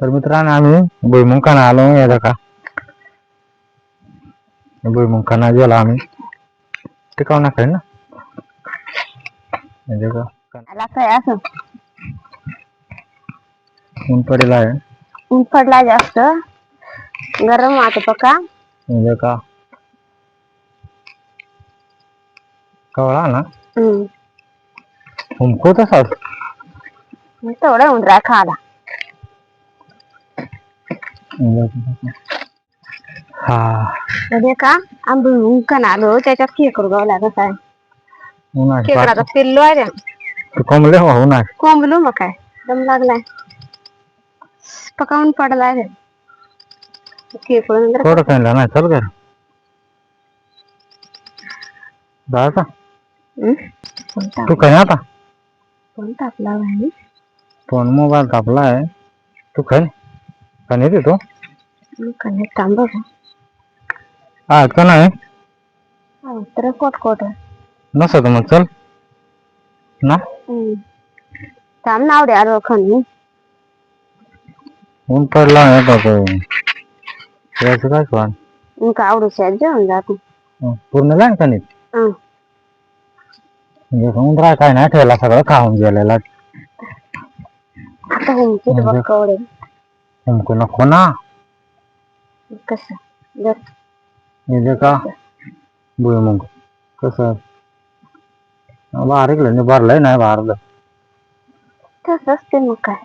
तर मित्रांनो आम्ही भुईमुंगखाना आलो या का भुईमुंगखाना गेलो आम्ही टिकाव ना खाई ना हे देखा आला काय असं ऊन पडेल आहे ऊन पडला जास्त गरम आता पका हे देखा कवळा ना हम्म उमको तसा तेवढं उंदरा खाला हा. म्हणजे का? आंबे उंकन आलो? त्याच्यात खेकडू गावला कसा आहे. उन्हाळी खेकडाचा पिल्लो आहे कमले हो उन्हाळी कोंबलो मग काय? दम लागलाय. पकावून पडलाय रे खेकडू नंतर थोडं नाही चल ताप- तू काय आता. फोन तापला भाई फोन मोबाईल तापला आहे तू खाय. का नाही तू आज का नाही? हा, तर कोट कोट नसत मग चल. ना. थांब ना आवडे आलो खन. ऊन पडला आहे बघ याचं काय पण ఇంకా आवडू शाळेत जेवण जातो पूर्ण नाही हं. म्हणजे उंदरा काय नाही ठेवला सगळं खाऊन गेलेला. आता हुमकीत बघ म्हणजे? कवडे. उमको नको ना. कसं? जर हे जे का? भुईमुग कसं बारीक नाही भरलंय नाही भारलं तसं असते मग काय.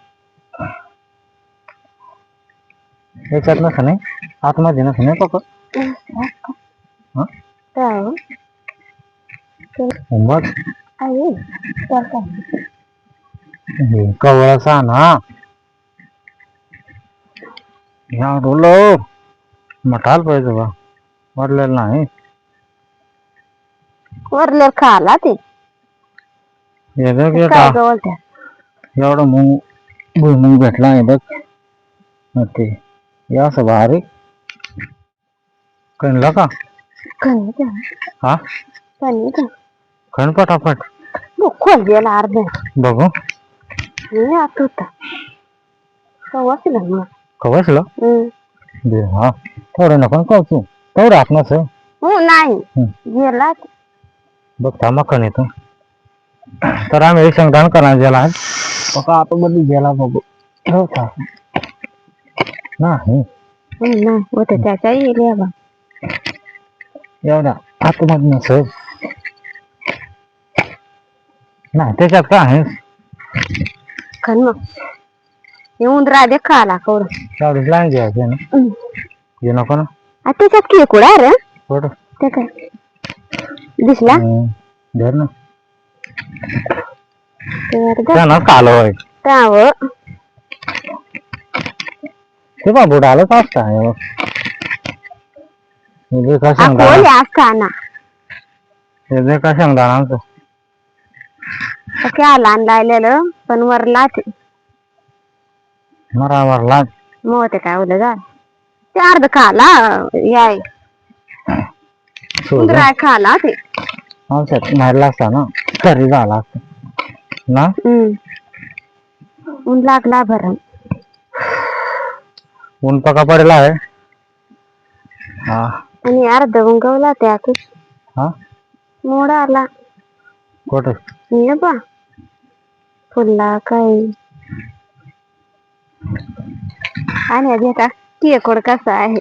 याच्यात नसं नाही? आतमध्ये नसं नाही पक हा? काय हो? मग आई तर काय हे कवळाचा ना ह्या रोलो मटाल पाहिजे बा. भरलेलं नाही. वरले खाला ते. बघ काय आता त्या एवढं मूग भुईमुग भेटला आहे बघ. मग ते हे असं बारीक. कणला का? कणी त्या हा? कण पटापट. खोल गेला अर्ध. बघू. मी आत होता कवचलं हम्म. दे हा थोडं नको कवचू तेवढं आपणच हो नाही हम्म. गेला ते. बघ थांबा कण येतो तर आम्ही एक शेंगदाण करा गेला बघा आता मध्ये गेला बघू हो का नाही हम्म, नाही होतं त्याच्या येईल या बा एवढा आतमधनं सहज नाही त्याच्यात काय आहे खन मग येऊन राधे खाला कवड तेवढीच लाईन घ्यायची ना? घे नको ना? त्याच्यात की कुडा रे. थोडं ते काय? दिसला. धर ना. तर त्यानं कालो होय त्यावर ते बा बुडालं का काय हे जे का शेंगदाणा. खोल असताना हे जे का शेंगदाणा आमचं क्या लहान लायलेलं पण वरला ते. मरावर लाग. मग ते काय उद्या जा ते अर्ध खाला याय सोड उंदराय खाला ते. आमच्यात मारला असता ना तरी झाला. असता ना? हम्म. ऊन लागला बरं ऊन पका पडला आहे. हा. आणि अर्ध उंगवला त्यात हा? मोड आला. कुठं? ये बा. फुलला काय आणि आधी आता केकोड कसा आहे?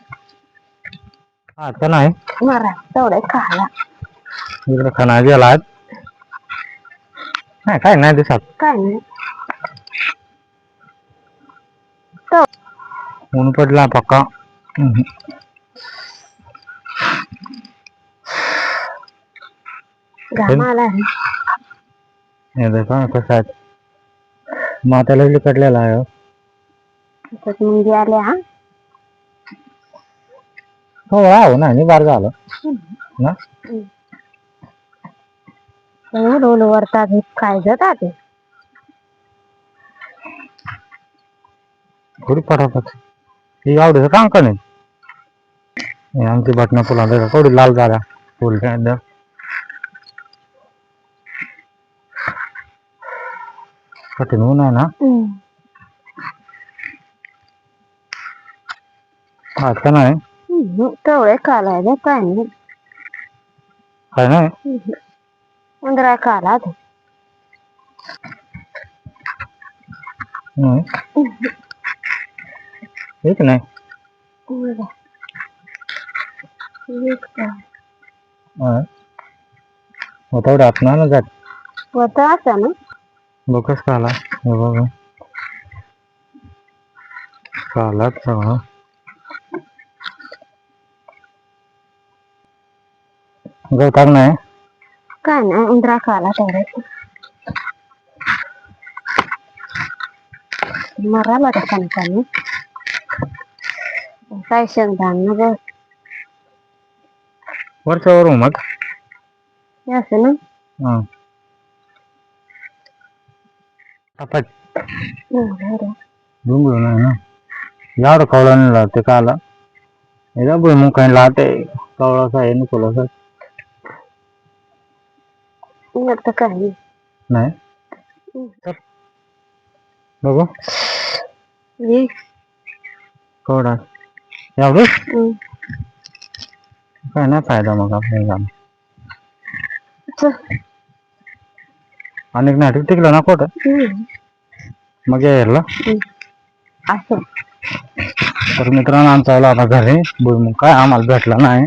हा का नाही मरा तेवढं खाला इकडे खाना गेला आज. नाही काय नाही दिसत. काय नाही. ऊन पडला पक्का. हम्म. घाम आला आहे. हे देखा कसं आहे. मात्याला लिकटलेला आहे. हो. त्याच्यात मुंगी आल्या हा. हो आहे ना निबार झालं ना? रोल रोल वरता काय जातात ते थोडी पटापट ही आवडीचं काम का नाही? हे आमची बटणं फुला थोडी लाल झाल्या फुल एकदम कठीण ऊन आहे ना? आता नाही तेवढे काला रे काय नाही. काय नाही उंदरा काला नाही. नाही. एक का. हा. मग तेवढं आपण जात होता असा ना? बघच काला. हे बघ. कालाच सगळं. गवताक नाही काय नाही उंदरा खायला ठेवायचं मराला का कणकाने काय शेंगदाण ग वरच्या वर मग असं ना हा पट ದುಂಬಳು ನಾನು ಯಾರು ಕವಳನಿಲ್ಲ ಅತ್ತೆ ಕಾಲ ಇದೊಬ್ಬಳು ಮುಖ ಇಲ್ಲ ಅತ್ತೆ ಕವಳ ಸಹ ಏನು ಕೊಲ್ಲ ಸರ್ काय नाही फायदा मग आपल्या काम आणि नाटक टिकलं ना कोट मग यायला असं तर मित्रांनो आमचा आला आता घरी मग काय आम्हाला भेटला नाही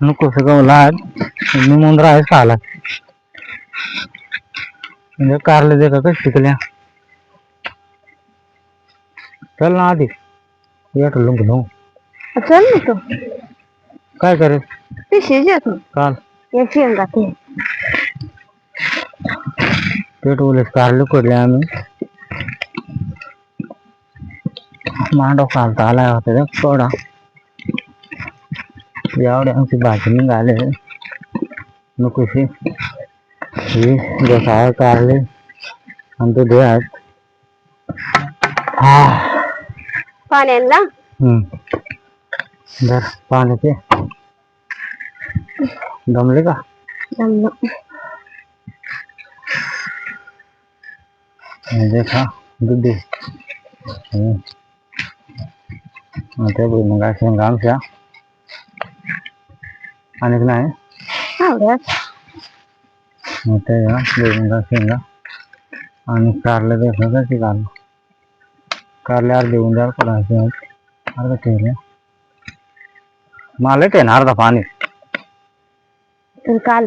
नको गवला मी मुंदरा आहेच खाला म्हणजे कारले दे का कशी टिकल्या चल ना आधी. येत लुंग नो चल ना तू. काय करे? काल. ते पेट उलट कारले पडले आम्ही. मांडव खालता आलाय होता रे थोडा एवढे आमची भाजी निघाले नकोशी ही घोसाळ कारले आणि ते धुयात हा पाण्याला हम्म दर पाण्याचे दमले का जमलं. हे देखा दूध दे हम्म. आता मग शेंगा आमच्या अनेक नाही. आवडत ते भुईमुगा शेंगा आणि कारले देखा कशी कारलं कारले अर्धे उंजार पडायचे अर्धा ठेवले. मला ते ना अर्धा पाणी. काल.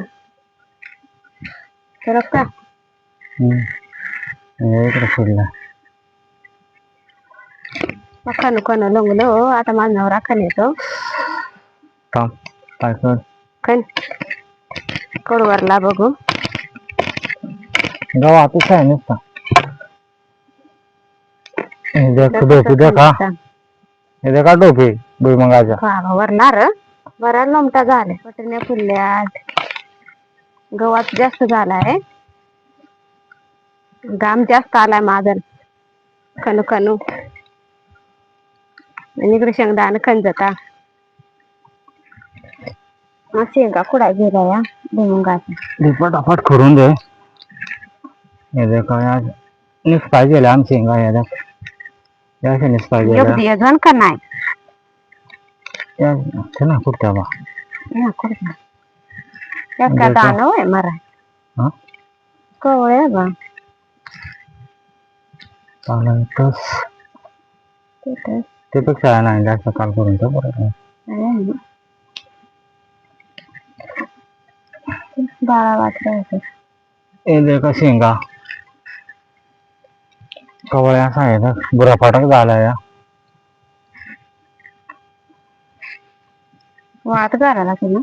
तर का. हे इकडे सोडला. खाणं खाणं लंगलो आता माझा नवरा खाण येतो थांब. काय कर खान कडवरला बघू. गावातच आहे नुसता हे देख डोकी देखा हे देखा डोकी भुईमुगाच्या. वरणार बरा लोमटा झाले. पटण्या फुलल्यात गव्हात जास्त झालाय. घाम जास्त आलाय माझा कनु कनु आणि इकडे शेंगदाणा खंजता मग शेंगा कुडा गेला या भुईमुगाचा हे पटापट करून दे. हे देखा या निस्पाय गेल्या आमची शेंगा या देख या अशा निस्पाय गेल्या. एक दिवस का नाही? या ते ना कुठच्या बा? या कुठं त्यात का दाणं होय मरा. हा? कवळे बा. त्यानंतर तिथं त्यापेक्षा नाही जास्त काल करून तर बरं. आहे. आहे ना. बाळा वाटत हे देखा शेंगा. कवळ्या असा आहे ना बुरा फाटक झाला या. वाट घालायला की ना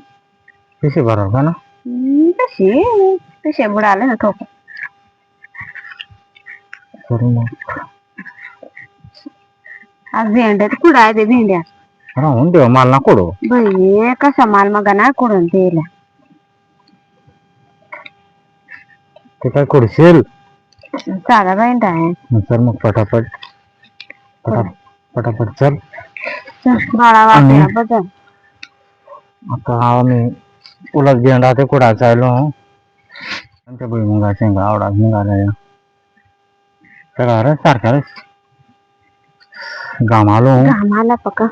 कशी बरोबर का ना? हम्म, कशी कशी बुडाले ना ठोक. तर मग. आज भेंड्या तर कुठं आहे ते भेंड्या? राहून देव मला ना कोडो. बाई कसा माल मग ना कुडून दिला ते काय खुडशील साधा भेंडा आहे. तर मग पटापट. पटा पटापट चल. चल, बाळा वाटला बदल आता आम्ही उलट गेंडा ते कुडा चाललो. त्यांच्या भुईमुगा शेंगा आवडा निघाल्या या. तर अरे सारखा आलो. घाम आला पका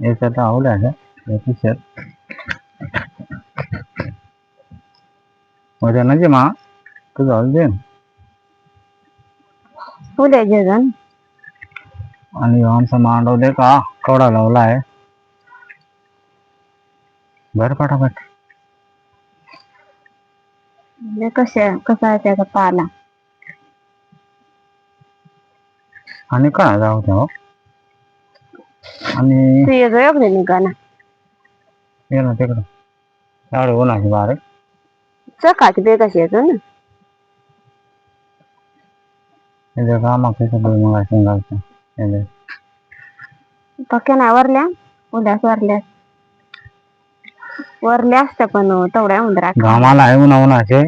याच्यात आवड आहे याची शेत वजन जे मा तू जाऊ दे फुले जेजन आणि ह्यो आमचा मांडव दे का कवडा लावला आहे बर पटापट म्हणजे कशा कसा आहे त्याचा पाला आणि काय जाऊ द्या हो. आणि तू ये योग दे निघाना ये ना तिकडं एवढं उन्हाची बारीक सकाळची बेगाशी येतो ना त्याच्या कामाचं सगळं मग असं घालतं त्याचे. पक्या नाही वरल्या उद्याच वरल्या वरल्या असत्या पण तेवढ्या उंदरा घामाला आहे उन्हा उन्हाचे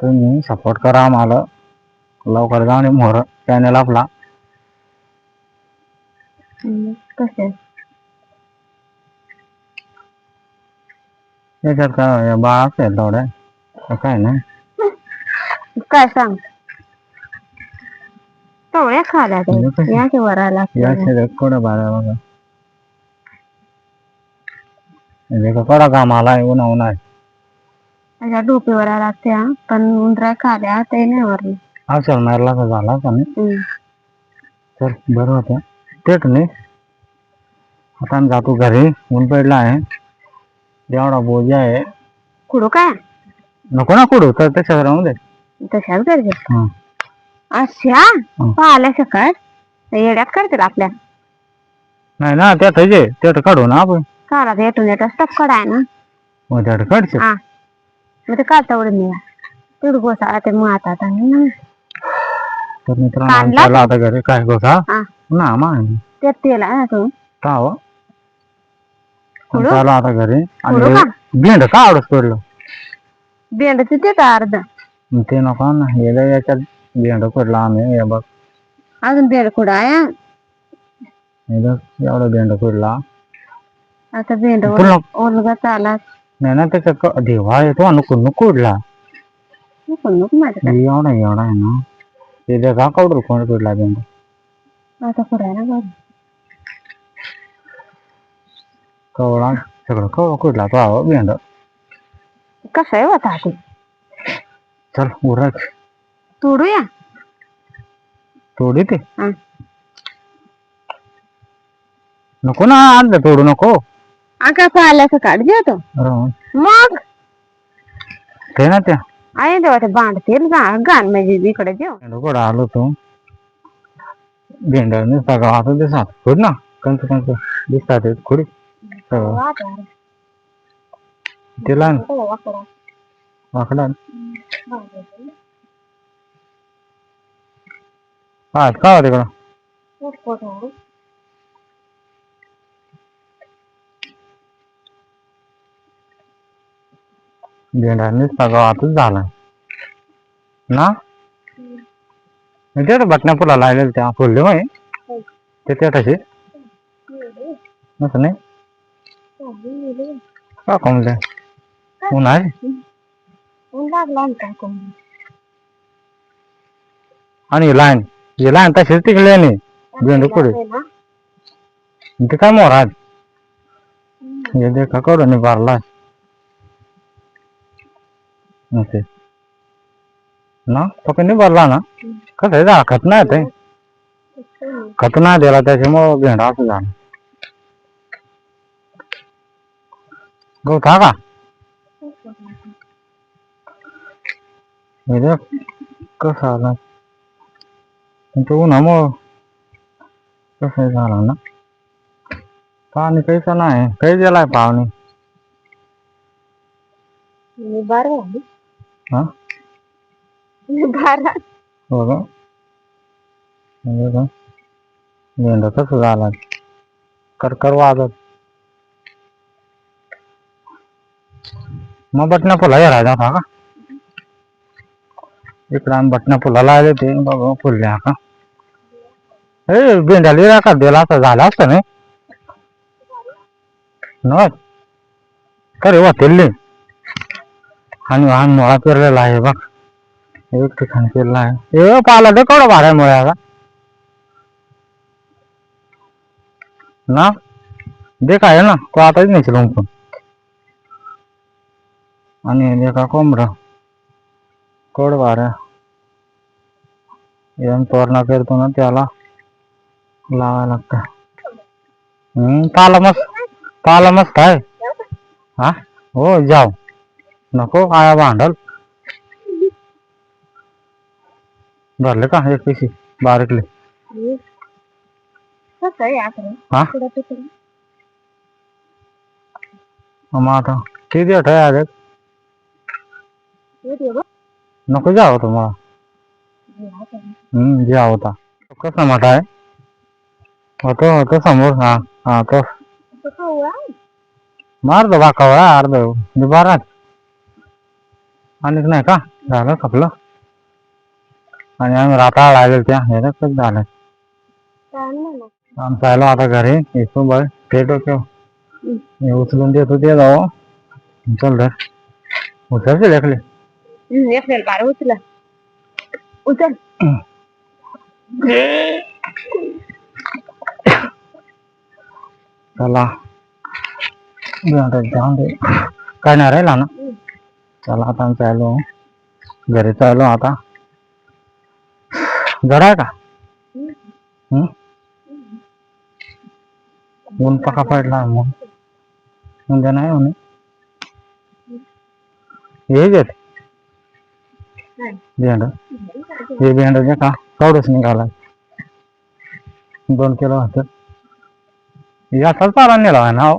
तुम्ही सपोर्ट करा आम्हाला लवकर जाऊन मोर चॅनल आपला कसे त्याच्यात काय बाळ असेल तर काय नाही काय सांग तेवढ्या खाल्या कशा? या की वराला या शेतात कोणा बाळा बघा म्हणजे का कडा घामाला आहे उन्हा उन्हा त्याच्या डोपीवर लागत्या पण उंदरा खाल्या ते नाही वरले असेल मारला तर झाला का नाही. चल बरं होतं तेच नाही आता जातो घरी ऊन पडला आहे एवढा बोजा आहे. कुडू काय? नको ना कुठं तर त्याच्यात राहून दे तशाच गरजे हं. अच्छा पाहिल्या सकाळ येड्यात करतील आपल्या. नाही ना त्यात जे त्यात काढू ना आपण. काला येटून येत स्टप कडाय ना. मग त्यात काढचे हा. मग ते काढता उडून निघा तिकडे गोसाळा ते ना तर मित्रांनो काढला? आमच्याला आता घरी काय गोसा हा. ना मा ते तेल आहे ना तू? काव कुठं? आमच्याला आता घरी कुठं आणि का? भेंड का आवडत पडलं बेंडचं ते तर अर्ध मग ते नको ना हे लय याच्यात भेंड पडला आम्ही हे बघ अजून बेंड कुठं आहे हे बघ एवढा भेंड पडला आता बेंड पुन्हा ओलगा चाला नाही ना त्याच्यात क- देवा येतो नको नको उडला पण नको माझ्या एवढा एवढा आहे ना ते देखा कावडल कोण पडला भेंड आता कुठं आहे ना बरं कवळा सगळं कवळा कुठला तो भेंड कसं आहे होता ते चल उरक तोडूया तोडी ते हा. नको ना आणलं तोडू नको आका पाहिल्याचं काढ देतो राहून. मग ते ना त्या आहे तेव्हा ते बांधतील गा- गाण म्हणजे इकडे देऊ भेंड आलो तो भेंड नुसता गावात दिसत खोड ना कंच कंच दिसतात ते खोडी सगळं ते लहान. वाकडा. हा का तिकडं? भेंडा नुसता गावातच झाला. ना? ते बटण्या फुला लागलेलं त्या फुलले होय ते त्या तसे असं नाही? का कमले उन्हाळे आणि ही लाईन ही लाईन तशीच तिकडे नाही भेंड पुढे ते काय मोराज हे देखा करू नाही भरला नसे ना तो काही भरला ना कसं आहे जा खत नाही ते खत नाही दिला त्याच्यामुळं भेंडा असं झालं गवता का हे कसं आला. तो उन्हामुळं कसं झालं ना. पाणी काहीच नाही काही दिलाय पाहुणे बारा हा? बारा हो का? म्हणजे का मेंढा कसं झाला. करकर वाजत. मग बटना पुलाही राहिला का? इकडं आम्ही बटना पुलाला आले ते बाबा फुलले का हे बेंडाली राखा दिला असं झाला असता नाही? न करे वा तेल्ली आणि हा मुळा पेरलेला आहे बघ. एक ठिकाण पेरला आहे. ए पाला ते केवढा भाड आहे मुळ्याला ना? दे काय ना? तो आताच नाही पण आणि का कोंबडा. कोड वाऱ्या येऊन तोरणा करतो ना त्याला. लावा लागतं. हम्म पाला मस्त आहे. हा? हो जाऊ. नको आया भांडल. भरले का एक पिशी बारीकले. हा? मग आता किती आहे आज येते बघ नको जावं तुम्हाला हम्म जे होता कसा मोठा आहे होतो होतो समोर हा हा तो तो कवळा आहे. मार दो बाकावळा अर्ध दुबारात आणि नाही का झालं खपलं आणि आम्ही राता लागेल त्या हे कसं झालं आमचं आलो आता घरी येतो बघ हम्म. मी उचलून देतो ते जाऊ चल रे उचलते लेखले एफ्रेल बारा उचला उचल चला जाऊन दे काय नाही राहिला ना चला आता आम्ही चाललो घरी चाललो आता घर आहे का हम्म? ऊन पका पडला मग उद्या नाही म्हणे हे घेत? भेंड. हे भेंड जे का? कवडच निघाला. दोन किलो होत. याचाच पारा नेला आहे ना हो?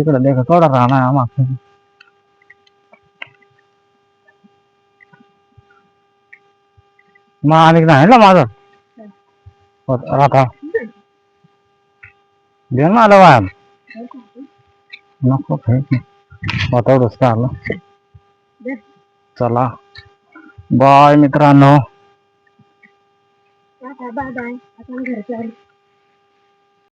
इकडे देख कवडा राहणार आम्हा. मग नाही ना माझं. राहता दे मला वाया नको तेवढंच का आलं चला. बाय मित्रांनो. बाय बाय आता घरी चालू